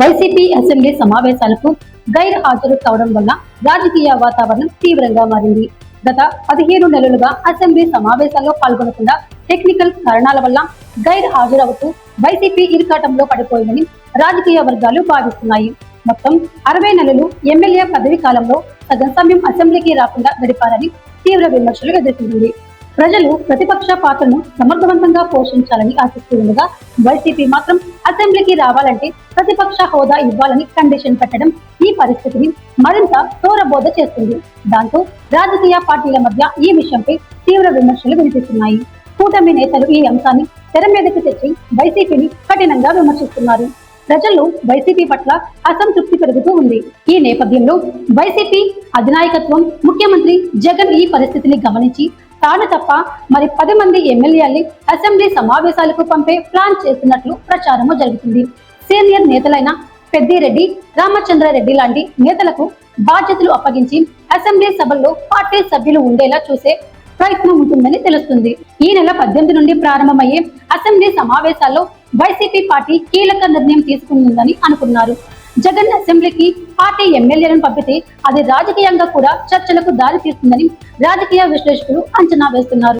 YCP assembly సమావేశాలకు గైర్ హాజరు కావడం వల్ల రాజకీయ వాతావరణం తీవ్రంగా మారింది. గత పదిహేను నెలలుగా అసెంబ్లీ సమావేశాల్లో పాల్గొనకుండా టెక్నికల్ కారణాల వల్ల గైర్ హాజరవుతూ వైసీపీ ఇరుకాటంలో పడిపోయిందని రాజకీయ వర్గాలు భావిస్తున్నాయి. మొత్తం అరవై నెలలు ఎమ్మెల్యే పదవి కాలంలో సగం సమయం అసెంబ్లీకి రాకుండా గడిపారని తీవ్ర విమర్శలు ఎదుర్కొంది. ప్రజలు ప్రతిపక్ష పాత్రను సమర్థవంతంగా పోషించాలని ఆశిస్తూ ఉండగా వైసీపీ మాత్రం అసెంబ్లీకి రావాలంటే ప్రతిపక్ష హోదా ఇవ్వాలని కండిషన్ పెట్టడం ఈ పరిస్థితిని మరింత తోరబోధ చేస్తుంది. దాంతో రాజకీయ పార్టీల మధ్య ఈ విషయంపై తీవ్ర విమర్శలు వినిపిస్తున్నాయి. కూటమి నేతలు ఈ అంశాన్ని తెర మీదకి తెచ్చి వైసీపీని కఠినంగా విమర్శిస్తున్నారు. ప్రజల్లో వైసీపీ పట్ల అసంతృప్తి పెరుగుతూ ఉంది. ఈ నేపథ్యంలో వైసీపీ అధినాయకత్వం ముఖ్యమంత్రి జగన్ ఈ పరిస్థితిని గమనించి తాను తప్ప మరి పది మంది ఎమ్మెల్యేల్ని అసెంబ్లీ సమావేశాలకు పంపే ప్లాన్ చేస్తున్నట్లు ప్రచారము జరుగుతుంది. సీనియర్ నేతలైన పెద్దిరెడ్డి రామచంద్రారెడ్డి లాంటి నేతలకు బాధ్యతలు అప్పగించి అసెంబ్లీ సభల్లో పార్టీ సభ్యులు ఉండేలా చూసే ప్రయత్నం ఉంటుందని తెలుస్తుంది. ఈ నెల పద్దెనిమిది నుండి ప్రారంభమయ్యే అసెంబ్లీ సమావేశాల్లో వైసీపీ పార్టీ కీలక నిర్ణయం తీసుకుందని అనుకున్నారు. జగన్ అసెంబ్లీకి పార్టీ ఎమ్మెల్యేలను పంపితే అది రాజకీయంగా కూడా చర్చలకు దారి తీస్తుందని రాజకీయ విశ్లేషకులు అంచనా వేస్తున్నారు.